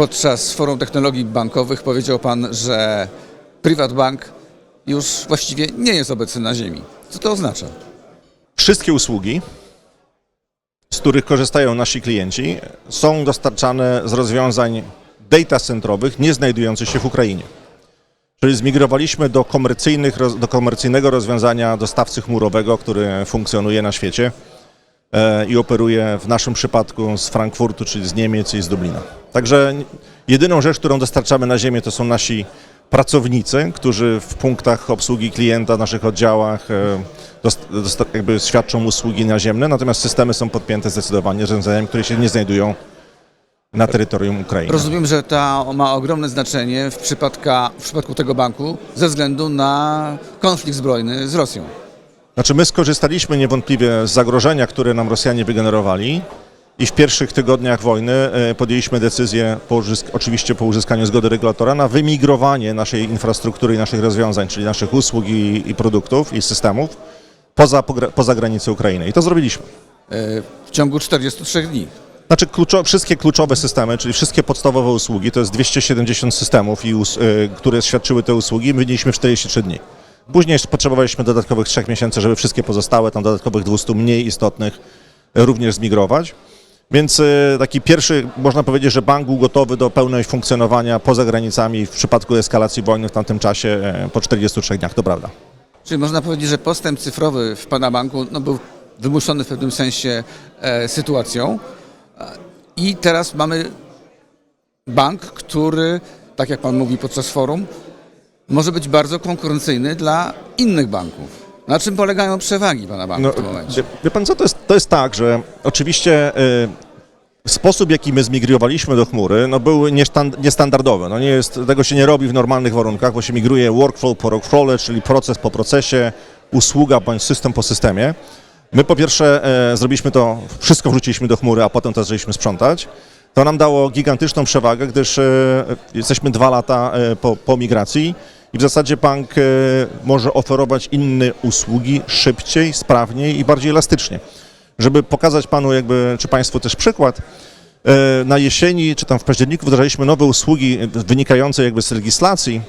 Podczas forum technologii bankowych powiedział Pan, że Private Bank już właściwie nie jest obecny na ziemi. Co to oznacza? Wszystkie usługi, z których korzystają nasi klienci, są dostarczane z rozwiązań data centrowych nie znajdujących się w Ukrainie. Czyli zmigrowaliśmy do, do komercyjnego rozwiązania dostawcy chmurowego, który funkcjonuje na świecie i operuje w naszym przypadku z Frankfurtu, czyli z Niemiec i z Dublina. Także jedyną rzecz, którą dostarczamy na ziemię, to są nasi pracownicy, którzy w punktach obsługi klienta, naszych oddziałach e, jakby świadczą usługi naziemne, natomiast systemy są podpięte zdecydowanie rozwiązaniami, które się nie znajdują na terytorium Ukrainy. Rozumiem, że to ma ogromne znaczenie w, w przypadku tego banku ze względu na konflikt zbrojny z Rosją. Znaczy my skorzystaliśmy niewątpliwie z zagrożenia, które nam Rosjanie wygenerowali i w pierwszych tygodniach wojny e, podjęliśmy decyzję, po oczywiście po uzyskaniu zgody regulatora, na wymigrowanie naszej infrastruktury i naszych rozwiązań, czyli naszych usług i, i produktów i systemów poza, poza granicę Ukrainy. I to zrobiliśmy. E, W ciągu 43 dni. Znaczy kluczo, wszystkie kluczowe systemy, czyli wszystkie podstawowe usługi, to jest 270 systemów, i us, y, które świadczyły te usługi, wyniliśmy w 43 dni. Później potrzebowaliśmy dodatkowych 3 miesięcy, żeby wszystkie pozostałe, tam dodatkowych 200 mniej istotnych, y, również zmigrować. Więc y, taki pierwszy, można powiedzieć, że bank był gotowy do pełnej funkcjonowania poza granicami w przypadku eskalacji wojny w tamtym czasie y, po 43 dniach, to prawda. Czyli można powiedzieć, że postęp cyfrowy w Pana banku no, był wymuszony w pewnym sensie e, sytuacją. E, I teraz mamy bank, który, tak jak Pan mówi podczas forum, może być bardzo konkurencyjny dla innych banków. Na czym polegają przewagi Pana banku w tym momencie? No, Wie, wie pan co, to jest, to jest tak, że oczywiście y, sposób, w jaki my zmigrowaliśmy do chmury, no był niesztan- niestandardowy. No nie jest, tego się nie robi w normalnych warunkach, bo się migruje workflow po workflowie, czyli proces po procesie, usługa bądź system po systemie. My po pierwsze e, zrobiliśmy to, wszystko wrzuciliśmy do chmury, a potem to zaczęliśmy sprzątać. To nam dało gigantyczną przewagę, gdyż e, jesteśmy dwa lata e, po, po migracji i w zasadzie bank e, może oferować inne usługi szybciej, sprawniej i bardziej elastycznie. Żeby pokazać panu, jakby, czy państwu też przykład, e, na jesieni, czy tam w październiku wdrażaliśmy nowe usługi wynikające jakby z legislacji,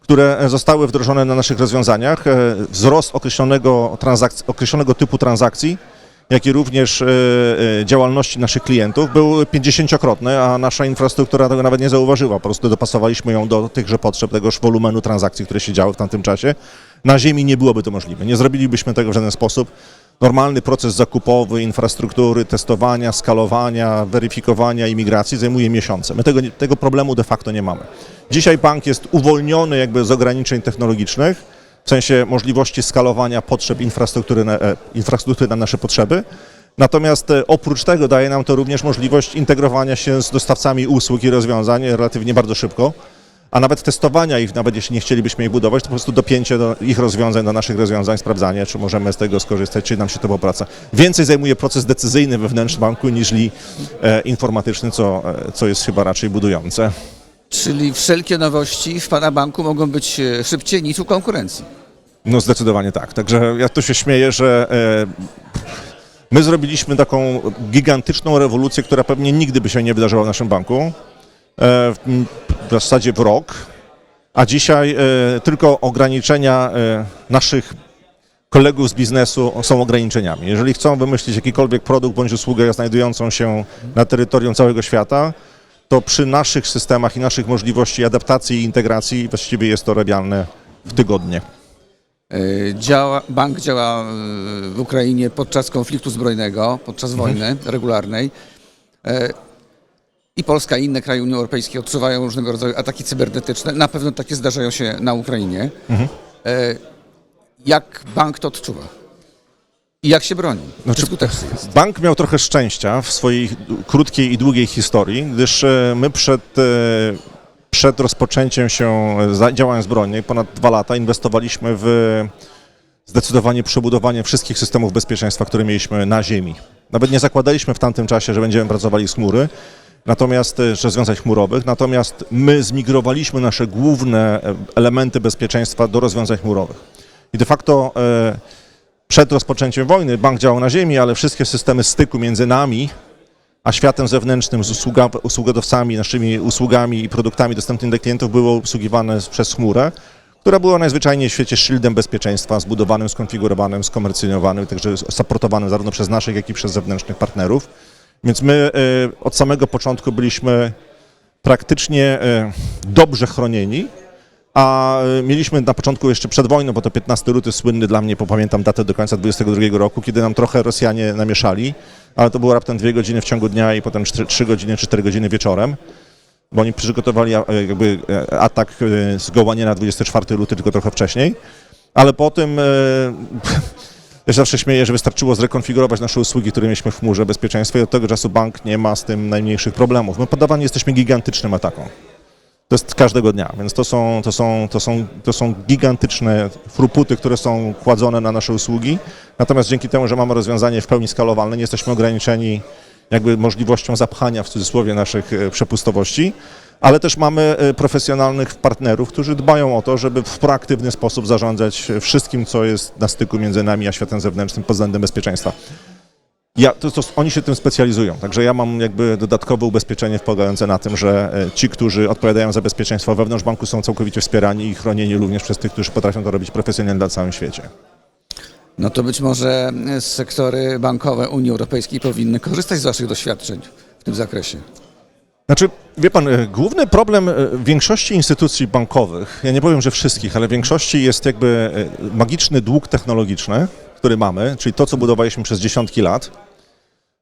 które zostały wdrożone na naszych rozwiązaniach. E, Wzrost określonego, określonego typu transakcji, jak i również e, e, działalności naszych klientów był 50-krotny, a nasza infrastruktura tego nawet nie zauważyła. Po prostu dopasowaliśmy ją do tychże potrzeb, tegoż wolumenu transakcji, które się działy w tamtym czasie. Na ziemi nie byłoby to możliwe. Nie zrobilibyśmy tego w żaden sposób. Normalny proces zakupowy, infrastruktury, testowania, skalowania, weryfikowania i migracji zajmuje miesiące. My tego, tego problemu de facto nie mamy. Dzisiaj bank jest uwolniony jakby z ograniczeń technologicznych, w sensie możliwości skalowania potrzeb infrastruktury na, e, infrastruktury na nasze potrzeby. Natomiast e, oprócz tego daje nam to również możliwość integrowania się z dostawcami usług i rozwiązań relatywnie bardzo szybko, a nawet testowania ich, nawet jeśli nie chcielibyśmy ich budować, to po prostu dopięcie do ich rozwiązań, do naszych rozwiązań, sprawdzanie, czy możemy z tego skorzystać, czy nam się to opłaca. Więcej zajmuje proces decyzyjny wewnętrzny banku niż e, informatyczny, co, co jest chyba raczej budujące. Czyli wszelkie nowości w Pana banku mogą być e, szybciej niż u konkurencji. No zdecydowanie tak. Także ja tu się śmieję, że e, my zrobiliśmy taką gigantyczną rewolucję, która pewnie nigdy by się nie wydarzyła w naszym banku. E, w, zasadzie w rok. A dzisiaj tylko ograniczenia naszych kolegów z biznesu są ograniczeniami. Jeżeli chcą wymyślić jakikolwiek produkt bądź usługę znajdującą się na terytorium całego świata, to przy naszych systemach i naszych możliwości adaptacji i integracji właściwie jest to robialne w tygodnie. E, Działa, bank działa w Ukrainie podczas konfliktu zbrojnego, podczas wojny regularnej. E, I Polska i inne kraje Unii Europejskiej odczuwają różnego rodzaju ataki cybernetyczne. Na pewno takie zdarzają się na Ukrainie. E, Jak bank to odczuwa? I jak się broni? Znaczy- Czy skuteczny jest? Bank miał trochę szczęścia w swojej krótkiej i długiej historii, gdyż e, my przed, e, przed rozpoczęciem się za- działań zbrojnych, ponad dwa lata, inwestowaliśmy w zdecydowanie przebudowanie wszystkich systemów bezpieczeństwa, które mieliśmy na ziemi. Nawet nie zakładaliśmy w tamtym czasie, że będziemy pracowali z chmury, natomiast, e, z rozwiązań chmurowych, natomiast my zmigrowaliśmy nasze główne e, elementy bezpieczeństwa do rozwiązań chmurowych. I de facto e, przed rozpoczęciem wojny bank działał na ziemi, ale wszystkie systemy styku między nami a światem zewnętrznym z usługa, usługodawcami, naszymi usługami i produktami dostępnymi dla klientów było obsługiwane przez chmurę, która była najzwyczajniej w świecie shieldem bezpieczeństwa, zbudowanym, skonfigurowanym, skomercjonowanym, także supportowanym zarówno przez naszych, jak i przez zewnętrznych partnerów. Więc my e, od samego początku byliśmy praktycznie e, dobrze chronieni, a e, mieliśmy na początku jeszcze przed wojną, bo to 15 luty słynny dla mnie, bo pamiętam datę do końca 22 roku, kiedy nam trochę Rosjanie namieszali, ale to było raptem dwie godziny w ciągu dnia i potem 3 godziny, 4 godziny wieczorem, bo oni przygotowali e, jakby e, atak zgoła nie na 24 luty, tylko trochę wcześniej, ale po tym e, ja się zawsze śmieję, że wystarczyło zrekonfigurować nasze usługi, które mieliśmy w chmurze bezpieczeństwa i od tego czasu bank nie ma z tym najmniejszych problemów. My poddawani jesteśmy gigantycznym atakom. To jest każdego dnia, więc to są, to są, to są, to są gigantyczne fruputy, które są kładzone na nasze usługi. Natomiast dzięki temu, że mamy rozwiązanie w pełni skalowalne, nie jesteśmy ograniczeni jakby możliwością zapchania w cudzysłowie naszych e, przepustowości, ale też mamy e, profesjonalnych partnerów, którzy dbają o to, żeby w proaktywny sposób zarządzać wszystkim, co jest na styku między nami a światem zewnętrznym pod względem bezpieczeństwa. Ja, to, to, oni się tym specjalizują, także ja mam jakby dodatkowe ubezpieczenie polegające na tym, że e, ci, którzy odpowiadają za bezpieczeństwo wewnątrz banku są całkowicie wspierani i chronieni również przez tych, którzy potrafią to robić profesjonalnie na całym świecie. No to być może e, sektory bankowe Unii Europejskiej powinny korzystać z Waszych doświadczeń w tym zakresie. Znaczy, wie pan, e, główny problem większości instytucji bankowych, ja nie powiem, że wszystkich, ale większości jest jakby magiczny dług technologiczny, który mamy, czyli to, co budowaliśmy przez dziesiątki lat,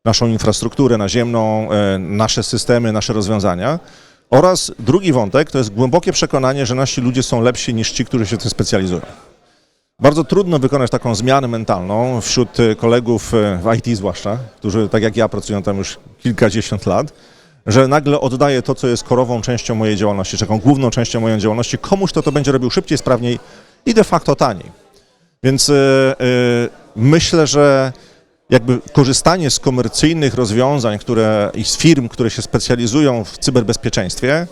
naszą infrastrukturę naziemną, e, nasze systemy, nasze rozwiązania. Oraz drugi wątek to jest głębokie przekonanie, że nasi ludzie są lepsi niż ci, którzy się w tym specjalizują. Bardzo trudno wykonać taką zmianę mentalną wśród e, kolegów e, w IT zwłaszcza, którzy tak jak ja pracują tam już kilkadziesiąt lat, że nagle oddaję to, co jest korową częścią mojej działalności, czy taką główną częścią mojej działalności, komuś, kto to będzie robił szybciej, sprawniej i de facto taniej. Więc e, e, myślę, że jakby korzystanie z komercyjnych rozwiązań które, i z firm, które się specjalizują w cyberbezpieczeństwie,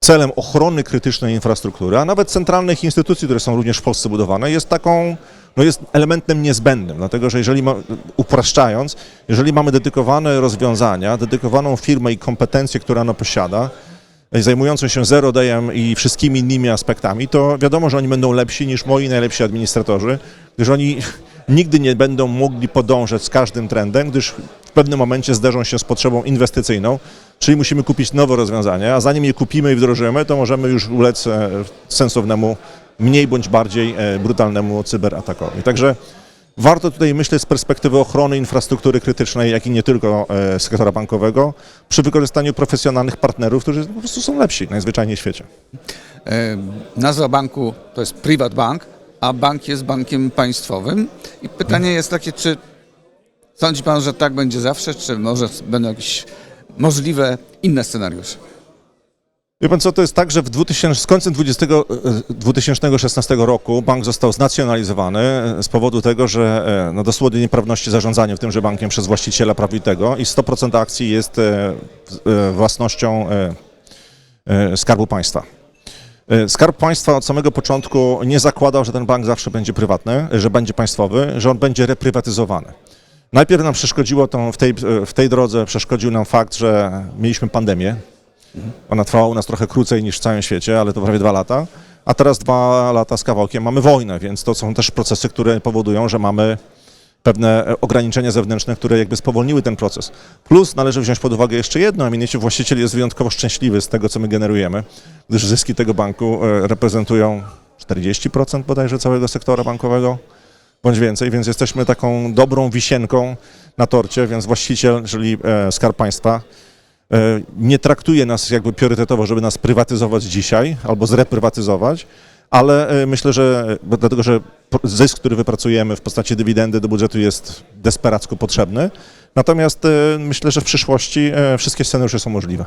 celem ochrony krytycznej infrastruktury, a nawet centralnych instytucji, które są również w Polsce budowane, jest taką, no jest elementem niezbędnym, dlatego że jeżeli, ma, upraszczając, jeżeli mamy dedykowane rozwiązania, dedykowaną firmę i kompetencje, które ona posiada, zajmującą się zero dayem i wszystkimi innymi aspektami, to wiadomo, że oni będą lepsi niż moi najlepsi administratorzy, gdyż oni nigdy nie będą mogli podążać z każdym trendem, gdyż w pewnym momencie zderzą się z potrzebą inwestycyjną, czyli musimy kupić nowe rozwiązania, a zanim je kupimy i wdrożymy, to możemy już ulec e, sensownemu, mniej bądź bardziej e, brutalnemu cyberatakowi. Także warto tutaj myśleć z perspektywy ochrony infrastruktury krytycznej, jak i nie tylko e, sektora bankowego, przy wykorzystaniu profesjonalnych partnerów, którzy po prostu są lepsi najzwyczajniej w świecie. E, Nazwa banku to jest Privat Bank, a bank jest bankiem państwowym. I pytanie jest takie, czy sądzi Pan, że tak będzie zawsze, czy może będą jakieś możliwe inne scenariusze? Wie pan co, to jest tak, że w 2000, z końcem 20, e, 2016 roku bank został znacjonalizowany e, z powodu tego, że e, no, dosłownie nieprawności zarządzania w tymże bankiem przez właściciela prawitego i 100% akcji jest e, e, własnością e, e, Skarbu Państwa. E, Skarb Państwa od samego początku nie zakładał, że ten bank zawsze będzie prywatny, że będzie państwowy, że on będzie reprywatyzowany. Najpierw nam przeszkodziło tą, w, tej, w tej drodze, przeszkodził nam fakt, że mieliśmy pandemię. Ona trwała u nas trochę krócej niż w całym świecie, ale to prawie dwa lata. A teraz dwa lata z kawałkiem mamy wojnę, więc to są też procesy, które powodują, że mamy pewne e, ograniczenia zewnętrzne, które jakby spowolniły ten proces. Plus należy wziąć pod uwagę jeszcze jedno, a mianowicie właściciel jest wyjątkowo szczęśliwy z tego, co my generujemy, gdyż zyski tego banku e, reprezentują 40% bodajże całego sektora bankowego, bądź więcej, więc jesteśmy taką dobrą wisienką na torcie, więc właściciel, czyli e, Skarb Państwa, nie traktuje nas jakby priorytetowo, żeby nas prywatyzować dzisiaj albo zreprywatyzować, ale e, myślę, że dlatego, że zysk, który wypracujemy w postaci dywidendy do budżetu jest desperacko potrzebny. Natomiast e, myślę, że w przyszłości e, wszystkie scenariusze są możliwe.